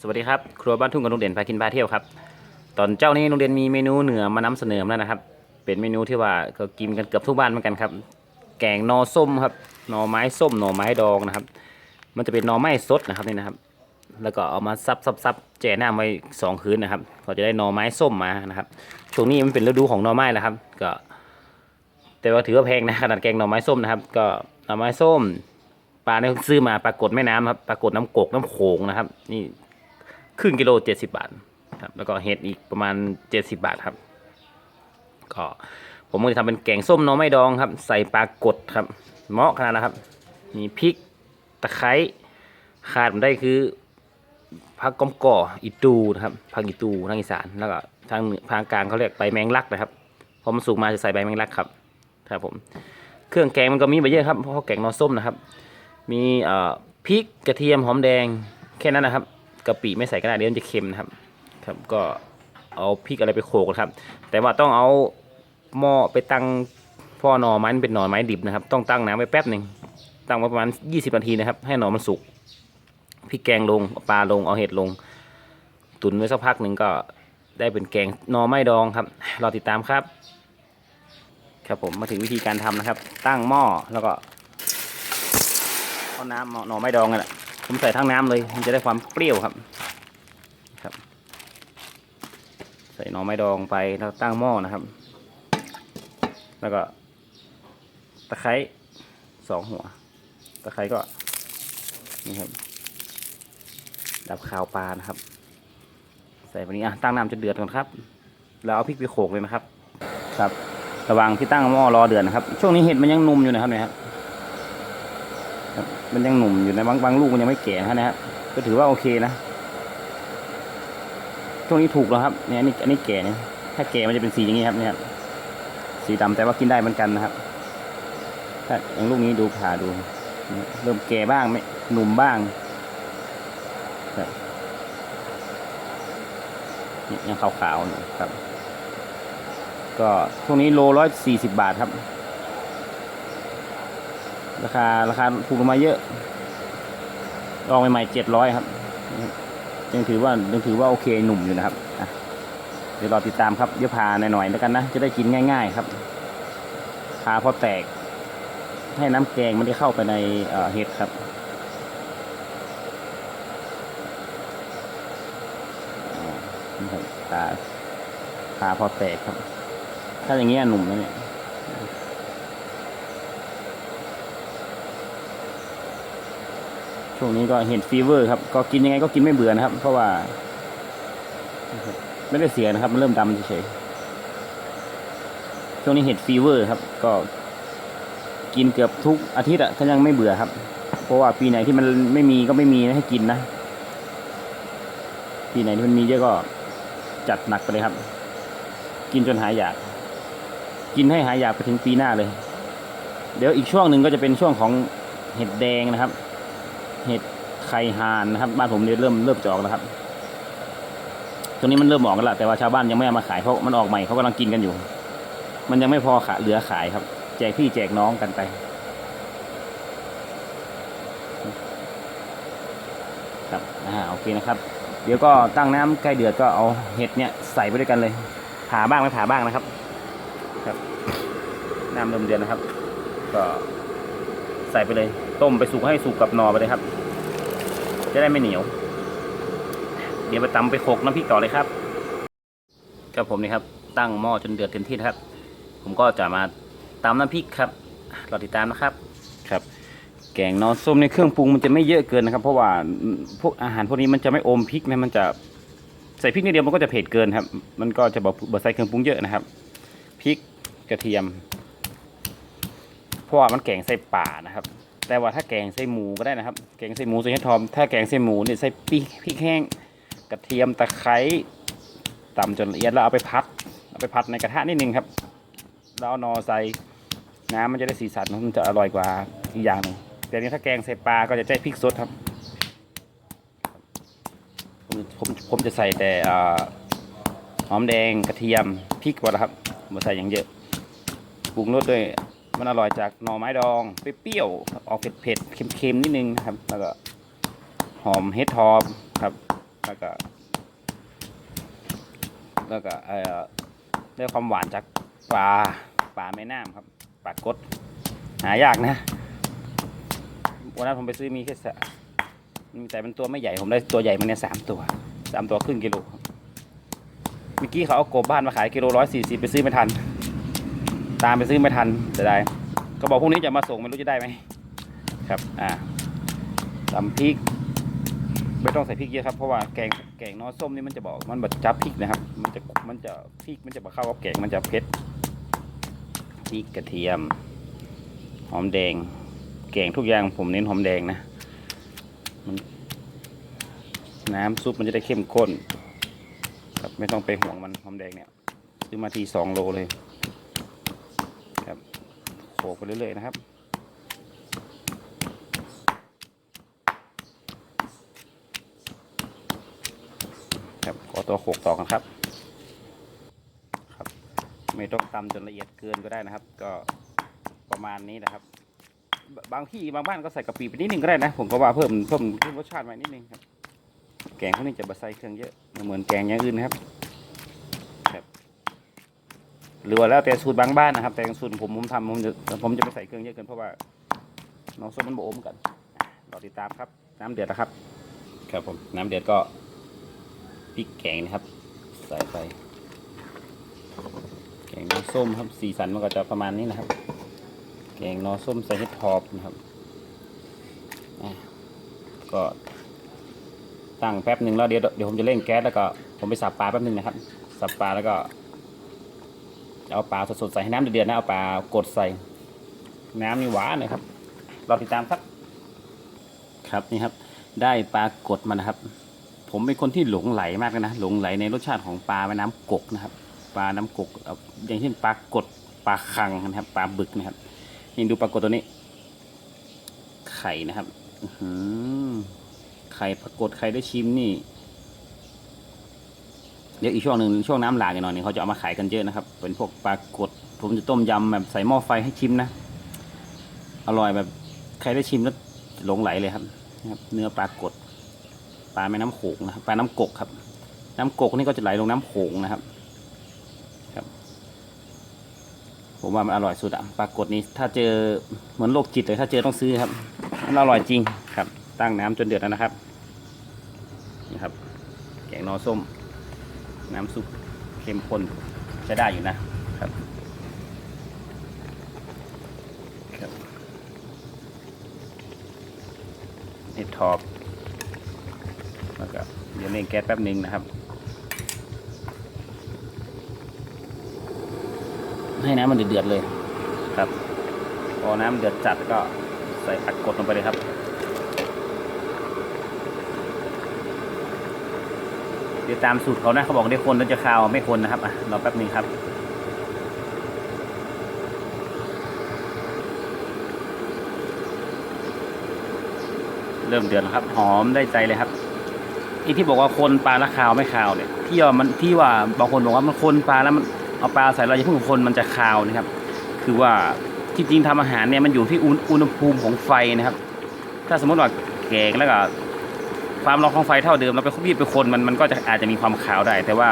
สวัสดีครับ ครัวบ้านทุ่งกับลุงเด่นพากินพาเที่ยวครับ ตอนเจ้านี้ลุงเด่นมีเมนูเหนือมานำเสนอแล้วนะครับ เป็นเมนูที่ว่าก็กินกันเกือบทุกบ้านเหมือนกันครับ แกงนอส้มครับนอไม้ส้มหนอไม้ดองนะครับ มันจะเป็นนอไม้สดนะครับนี่นะครับ แล้วก็เอามาซับซับซับแจ่น้ำไว้สองคืนนะครับ ก็จะได้นอไม้ส้มมานะครับ ช่วงนี้มันเป็นฤดูของนอไม้แล้วครับ ก็ แต่ว่าถือว่าแพงนะขนาดแกงนอไม้ส้มนะครับ ก็นอไม้ส้มปลาเนี่ยซื้อมาปลากดแม่น้ำครับปลากดน้ำกกน้ำโขงนะครับ นี่ ครึ่งกิโลเจ็ดสิบาทครับแล้วก็เห็ดอีกประมาณเจ็ดสิบาทครับ ก็ผมก็จะทำเป็นแกงส้มน้องไม้ดองครับ ใส่ปลากดครับเหมาะขนาดนะครับ มีพริกตะไคร้ขาดผมได้คือผักก้อมก่ออีตูนะครับผักอีตูทางอีสานแล้วก็ทางทางกลางเขาเรียกใบแมงลักนะครับพอมันสุกมาจะใส่ใบแมงลักครับครับผมเครื่องแกงมันก็มีไปเยอะครับเพราะแกงหนอส้มนะครับ มีเอ่อพริกกระเทียมหอมแดงแค่นั้นนะครับ กะปิไม่ใส่ก็ได้เดี๋ยวมันจะเค็มนะครับ ครับ ก็เอาพริกอะไรไปโขลกนะครับ แต่ว่าต้องเอาหม้อไปตั้งพ่อหน่อไม้นเป็นหน่อไม้ดิบนะครับ ต้องตั้งน้ำไว้แป๊บหนึ่งตั้งไว้ประมาณ 20 นาทีนะครับ ให้หน่อมันสุกพริกแกงลงปลาลงเอาเห็ดลง ตุนไว้สักพักหนึ่งก็ได้เป็นแกงหน่อไม้ดองครับรอติดตามครับ ครับผมมาถึงวิธีการทำนะครับ ตั้งหม้อแล้วก็เอาน้ำหน่อไม้ดองกันแหละ ผมใส่ทั้งน้ำเลยมันจะได้ความเปรี้ยวครับครับ ใส่หน่อไม้ดองไปแล้วตั้งหม้อนะครับ แล้วก็ตะไคร้สองหัว ตะไคร้ก็นี่ครับดับคาวปลานะครับ ใส่ไปนี้อะตั้งน้ำจะเดือดก่อนครับ แล้วเอาพริกไปโขกเลยนะครับ ครับ ระว่างที่ตั้งหม้อรอเดือดนะครับ ช่วงนี้เห็ดมันยังนุ่มอยู่นะครับเนี่ยครับ มันยังหนุ่มอยู่นะบางบางลูกมันยังไม่แก่นะฮะก็ถือว่าโอเคนะช่วงนี้ถูกแล้วครับเนี่ยอันนี้อันนี้แก่เนี่ยถ้าแก่มันจะเป็นสีอย่างนี้ครับเนี่ยสีดำแต่ว่ากินได้เหมือนกันนะครับ ถ้าอย่างลูกนี้ดูผ่าดู เริ่มแก่บ้างไม่หนุ่มบ้างเนี่ยยังขาวๆอยู่ครับ ก็ช่วงนี้โลร้อยสี่สิบบาทครับ ราคาราคาถูกลงมาเยอะลองใหม่ๆเจ็ดร้อยครับยังถือว่ายังถือว่าโอเคหนุ่มอยู่นะครับเดี๋ยวรอติดตามครับเดี๋ยวพาหน่อยๆแล้วกันนะ จะได้กินง่าย ๆ ครับพาพอแตก ให้น้ำแกงมันได้เข้าไปในเเห็ดครับอ่านี่ครับพาพาพอแตกครับ ถ้าอย่างเงี้ยหนุ่มนะเนี่ย ช่วงนี้ก็เห็นฟีเวอร์ครับ ก็กินยังไงก็กินไม่เบื่อนะครับ เพราะว่า ไม่ได้เสียนะครับ มันเริ่มดำเฉยๆช่วงนี้เห็ดฟีเวอร์ครับ ก็กินเกือบทุกอาทิตย์อะก็ยังไม่เบื่อครับ เพราะว่าปีไหนที่มันไม่มีก็ไม่มีให้กินนะ ปีไหนที่มันมีเยอะก็จัดหนักไปเลยครับ กินจนหายอยาก กินให้หายอยากไปถึงปีหน้าเลย เดี๋ยวอีกช่วงหนึ่งก็จะเป็นช่วงของเห็ดแดงนะครับ เห็ดไข่ห่านนะครับ บ้านผมเนี่ยเริ่มเริ่มจะออกแล้วครับตรงนี้มันเริ่มออกกันแล้วแต่ว่าชาวบ้านยังไม่เอามาขายเพราะมันออกใหม่เขากำลังกินกันอยู่ มันยังไม่พอขาเหลือขายครับ แจกพี่แจกน้องกันไปครับอ่าโอเคนะครับ เดี๋ยวก็ตั้งน้ำใกล้เดือดก็เอาเห็ดเนี่ยใส่ไปด้วยกันเลยผ่าบ้างไม่ผ่าบ้างนะครับ ครับน้ำเริ่มเดือดนะครับ ก็ใส่ไปเลย ต้มไปสุกให้สุกกับนอไปเลยครับ จะได้ไม่เหนียว เดี๋ยวไปตำไปโขกน้ำพริกต่อเลยครับครับผมนี่ครับ ตั้งหม้อจนเดือดเต็มที่นะครับ ผมก็จะมาตำน้ำพริกครับรอติดตามนะครับครับ แกงนอนส้มในเครื่องปรุงมันจะไม่เยอะเกินนะครับ เพราะว่าพวกอาหารพวกนี้มันจะไม่อมพริกนะมันจะใส่พริกนิดเดียวมันก็จะเผ็ดเกินครับ มันก็จะบอกบใส่เครื่องปรุงเยอะนะครับพริกกระเทียมเพราะว่ามันแกงใส่ป่านะครับ แต่ว่าถ้าแกงใส่หมูก็ได้นะครับ แกงใส่หมูใส่เห็ดทอม ถ้าแกงใส่หมูเนี่ยใส่ปีพริกแห้ง กระเทียมตะไคร้ตำจนละเอียดแล้วเอาไปพัด เอาไปพัดในกระทะนิดนึงครับ แล้วเอานอใส่น้ำมันจะได้สีสันมันจะอร่อยกว่าอีกอย่างหนึ่งแต่นี้ถ้าแกงใส่ปลาก็จะใช้พริกสดครับ ผมผมผมจะใส่แต่หอมแดงกระเทียมพริกหมดแล้วครับมาใส่อย่างเยอะปรุงรสด้วย มันอร่อยจากหน่อไม้ดองเปรี้ยวออกเผ็ดๆเค็มๆนิดนึงครับ แล้วก็หอมเห็ดทอมครับ แล้วก็แล้วก็เอ่อได้ความหวานจากปลาปลาแม่น้ำครับปลากดหายากนะวันนั้นผมไปซื้อมีแค่สะแต่เป็นตัวไม่ใหญ่ผมได้ตัวใหญ่มาเนี่ยสามตัวสามตัวครึ่งกิโลเมื่อกี้เขาเอากบบ้านมาขายกิโลร้อยสี่สิบไปซื้อไม่ทัน ตามไปซื้อไม่ทันจะได้ก็บอกพรุ่งนี้จะมาส่งไม่รู้จะได้ไหมครับอ่าตำพริกไม่ต้องใส่พริกเยอะครับเพราะว่าแกงแกงน้อส้มนี่มันจะบอกมันแบบจับพริกนะครับ มันจะมันจะพริกมันจะมาเข้ากับแกงมันจะเผ็ดพริกกระเทียม หอมแดง แกงทุกอย่างผมเน้นหอมแดงนะมันน้ำซุปมันจะได้เข้มข้น ครับไม่ต้องไปห่วงมันหอมแดงเนี่ยซื้อมาทีสองโลเลย โขกไปเรื่อยๆนะครับ ครับขอตัวโขกต่อกันครับ ครับ ไม่ต้องตำจนละเอียดเกินก็ได้นะครับ ก็ประมาณนี้นะครับ บางที่บางบ้านก็ใส่กะปิไปนิดนึงก็ได้นะ ผมก็ว่าเพิ่มเพิ่มรสชาติไว้นิดนึงครับ แกงพวกนี้จะบะใส่เครื่องเยอะ เหมือนแกงอย่างอื่นนะครับ หรือว่าแล้วแต่สูตรบางบ้านนะครับ แต่สูตรผมผมทำผมจะผมจะไม่ใส่เครื่องเยอะเกินเพราะว่าน้องส้มมันบอมกันอะรอติดตามครับ น้ำเดือดแล้วครับ ครับผมน้ำเดือดก็พริกแกงนะครับ ใส่ไปแกงน้ำส้มครับสีสันมันก็จะประมาณนี้นะครับ แกงน้อส้มใส่เห็ดทอบนะครับก็ตั้งแป๊บหนึ่งแล้วเดี๋ยวเดี๋ยวผมจะเร่งแก๊สแล้วก็ผมไปสับปลาแป๊บหนึ่งนะครับ สับปลาแล้วก็ เอาปลาสดๆใส่ให้น้ำเดือดๆนะเอาปลากดใส่ น้ำนี่หวานนะครับเรอติดตามครับครับนี่ครับ ได้ปลากดมานะครับ ผมเป็นคนที่หลงไหลมากนะหลงไหลในรสชาติของปลาแม่น้ำกกนะครับ ปลาน้ำกกอย่างเช่นปลากดปลาคังนะครับ ปลาบึกนะครับนี่ดูปลากดตัวนี้ ไข่นะครับอืไข่ปรากฏไข่ได้ชิมนี่ เดี๋ยวอีกช่วงหนึ่งช่วงน้ำหลากหน่อยนี่เขาจะเอามาขายกันเยอะนะครับ เป็นพวกปลากดผมจะต้มยำแบบใส่หม้อไฟให้ชิมนะ อร่อยแบบใครได้ชิมแล้วหลงไหลเลยครับนะครับ เนื้อปลากดปลาแม่น้ำโขงนะครับปลาน้ำกกครับ น้ำกกนี่ก็จะไหลลงน้ำโขงนะครับครับ ผมว่ามันอร่อยสุดอะปลากดนี้ถ้าเจอเหมือนโรคจิตเลยถ้าเจอต้องซื้อครับมันอร่อยจริงครับ ตั้งน้ำจนเดือดแล้วนะครับนี่ครับ แกงนอส้ม น้ำซุปเข้มข้นใช้ได้อยู่นะครับครับเห็ดทอบแล้วก็เดี๋ยวเร่งแก๊สแป๊บหนึ่งนะครับ ให้น้ำมันเดือดเลยครับ พอน้ำเดือดจัดก็ใส่ผักกดลงไปเลยครับ เดี๋ยวตามสูตรเขานะเขาบอกได้คนแล้วจะคาวไม่คนนะครับอะรอแป๊บหนึงครับเริ่มเดือดครับ หอมได้ใจเลยครับอีที่บอกว่าคนปลาและคาวไม่คาวเนี่ยที่ว่ามันที่ว่าบางคนบอกว่ามันคนปลาแล้วมันเอาปลาใส่เราอย่าเพิ่งคนมันจะคาวนะครับ คือว่าที่จริงทำอาหารเนี่ยมันอยู่ที่อุณอุณหภูมิของไฟนะครับ ถ้าสมมติว่าแกงแล้วก็ ความร้อนของไฟเท่าเดิมเราไปรีบไปคนมันมันก็จะอาจจะมีความขาวได้ แต่ว่า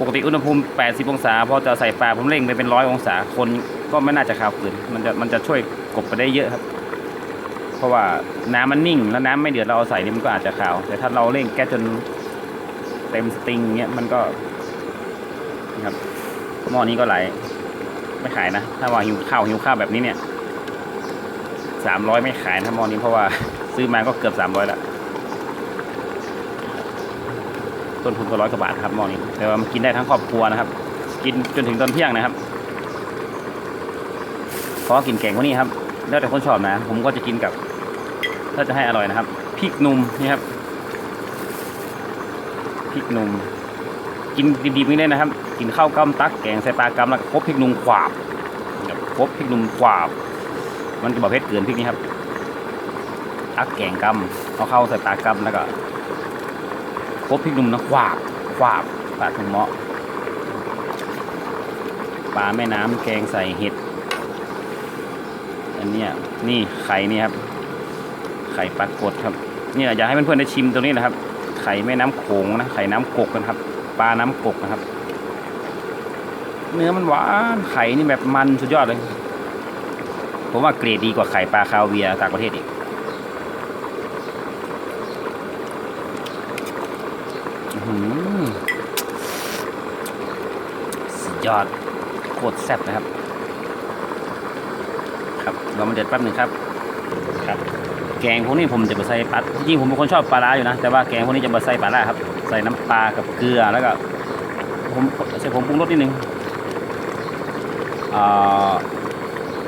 ปกติอุณหภูมิ 80 องศาพอจะใส่ปลาผมเร่งไปเป็นร้อยองศาคนก็ไม่น่าจะขาวขึ้นมันจะมันจะช่วยกบไปได้เยอะครับ เพราะว่าน้ำมันนิ่ง แล้วน้ำไม่เดือดเราเอาใส่นี่มันก็อาจจะขาว แต่ถ้าเราเร่งแก๊สจนเต็มสติงเงี้ยมันก็นะครับหม้อนี้ก็ไหลไม่ขายนะ ถ้าว่าหิวข้าวหิวข้าวแบบนี้เนี่ยสามร้อยไม่ขายนะหม้อนี้เพราะว่าซื้อมาก็เกือบสามร้อยแล้ว ต้นทุนก็ร้อยกว่าบาทครับหม้อนี้ แต่ว่ามันกินได้ทั้งครอบครัวนะครับ กินจนถึงตอนเที่ยงนะครับเพราะกินแกงพวกนี้ครับ แล้วแต่คนชอบนะ ผมก็จะกินกับ ถ้าจะให้อร่อยนะครับพริกหนุ่มนี่ครับพริกหนุ่มกินดิบๆนี่ได้นะครับ กินข้าวกล้ำตักแกงใส่ปลากำแล้วก็คบพริกหนุ่มขวาบคบบพริกหนุ่มขวาบ มันจะบอกเพชรเกินพริกนี้ครับตักแกงกำเอาเข้าใส่ปลากำแล้วก็ คบพริกหนุ่มนะขวาบขวาบปลาถุงเมาะปลาแม่น้ำแกงใส่เห็ด อันนี้นี่ไข่นี่ครับ ไข่ปลากดครับนี่อยากให้เพื่อนๆได้ชิมตรงนี้นะครับ ไข่แม่น้ำโขงนะไข่น้ำกกนะครับ ปลาน้ำกกนะครับ เนื้อมันหวานไข่นี่แบบมันสุดยอดเลยผมว่าเกรดดีกว่าไข่ปลาคาเวียต่างประเทศอีกอื้อหือ สุดยอดโคตรแซ่บนะครับ ครับเรามาเด็ดแป๊บหนึ่งครับ ครับ แกงพวกนี้ผมจะมาใส่ปลาจริงๆผมเป็นคนชอบปลาร้าอยู่นะ แต่ว่าแกงพวกนี้จะมาใส่ปลาร้าครับ ใส่น้ำปลากับเกลือแล้วก็ ผมใส่ผมปรุงรสนิดนึงอ่า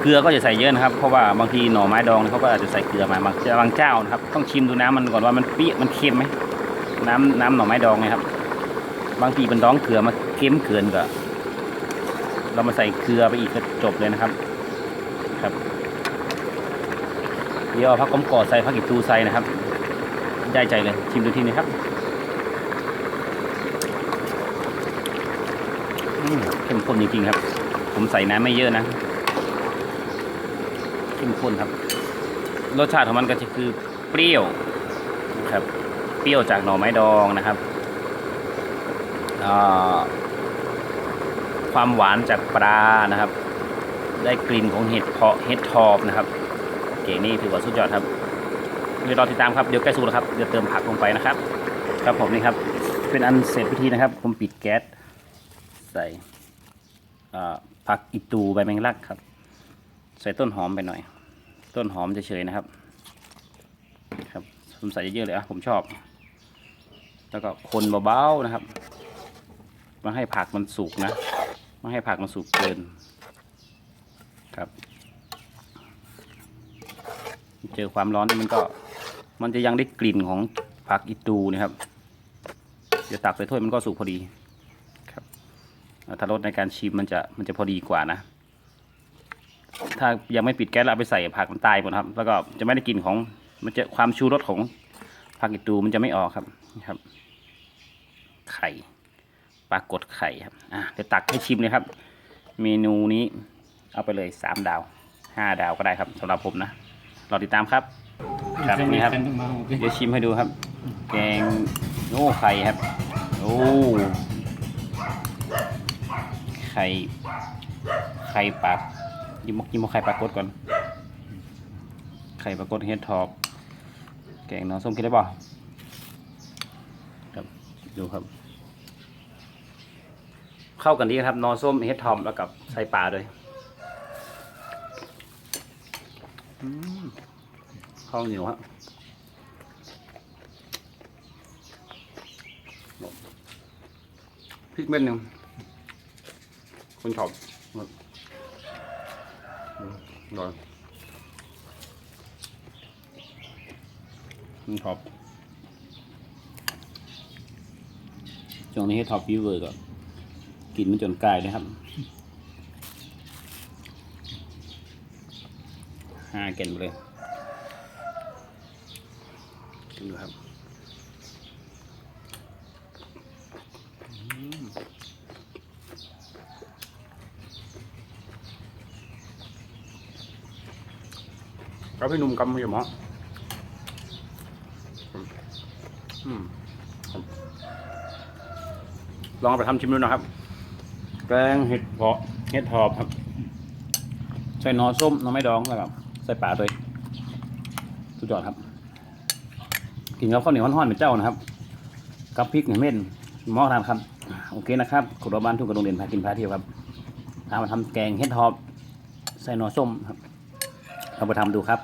เกลือก็จะใส่เยอะนะครับ เพราะว่าบางทีหน่อไม้ดองเขาก็อาจจะใส่เกลือมาบางบางเจ้านะครับ ต้องชิมดูน้ำมันก่อนว่ามันเปรี้ยวมันเค็มไหม น้ำน้ำหน่อไม้ดองไงครับ บางทีมันดองเกลือมาเค็มเกินก็ เรามาใส่เกลือไปอีกก็จบเลยนะครับ ครับ เดี๋ยวพักก้มกอดใส่พักอิตูใส่นะครับ ได้ใจเลยชิมดูทีนี้ครับเข้มข้นจริงๆครับ ผมใส่น้ำไม่เยอะนะเข้มข้นครับ รสชาติของมันก็จะคือเปรี้ยวนะครับ ปรี้ยวจากหน่อไม้ดองนะครับความหวานจากปลานะครับ ได้กลิ่นของเห็ดเพาะเห็ดทอบนะครับ เก่งนี่ถือว่าสุดยอดครับเดี๋ยวรอติดตามครับเดี๋ยวใกล้สุกแล้วครับเดี๋ยวเติมผักลงไปนะครับ ครับผมนี่ครับเป็นอันเสร็จพิธีนะครับ ผมปิดแก๊สใส่ผักอิตูใบแมงลักครับ ใส่ต้นหอมไปหน่อย ต้นหอมเฉยๆนะครับ ครับผมใส่เยอะๆเลยอะผมชอบ แล้วก็คนเบาๆนะครับไมาให้ผักมันสุกนะไม่ให้ผักมันสุกเกินครับ เจอความร้อนมันก็ มันจะยังได้กลิ่นของผักอีตูนะครับเดี๋ยวตักใส่ถ้วยมันก็สุกพอดีครับถ้ารสในการชิมมันจะมันจะพอดีกว่านะ ถ้ายังไม่ปิดแก๊สแล้วเอาไปใส่ผักมันตายหมดครับ แล้วก็จะไม่ได้กลิ่นของมันจะความชูรสของ ผักอีตูมันจะไม่ออกครับนี่ครับ ไข่ปลากดไข่ครับอะเดี๋ยวตักให้ชิมเลยครับ เมนูนี้เอาไปเลยสามดาวห้าดาวก็ได้ครับสำหรับผมนะรอติดตามครับครับนี่ครับเดี๋ยวชิมให้ดูครับ แกงโอ้ไข่ครับโอ้ไข่ไข่ปลายิมกยิมกไข่ปลากดก่อน ไข่ปลากดเฮดทอบ แกงน้องส้มกินได้ป่ะครับดูครับ เข้ากันดีครับน้องส้มเฮดทอมแล้วกับใส่ปลาด้วยข้าวเหนียวฮะพริกเม็ดหนึ่งคนชอบครับอืมอร่อย คนชอบช่วงนี้ให้ท็อปวิวเวอร์ก่อน กินมันจนกลายเลยครับ ห้าแกนไปเลยกินดูครับอืมครับพี่หนุ่มกำมือหมออืมครับ ลองเอาไปทำชิมดูนะครับ แกงเห็ดเพาะเห็ดหอบครับ ใส่หนอส้มหนอไม้ดองแล้วครับ ใส่ปลาด้วยสุดยอดครับ กินกับข้าวเหนียวห้อนๆเป็นเจ้านะครับ กับพริกเนี่ยเม่นหม้อทานครับ โอเคนะครับขุดรบ้านทุ่งกระดงเด่นพากินพาเที่ยวครับเอามาทำแกงเห็ดหอบ ใส่หนอส้มครับเอาไปทำดูครับ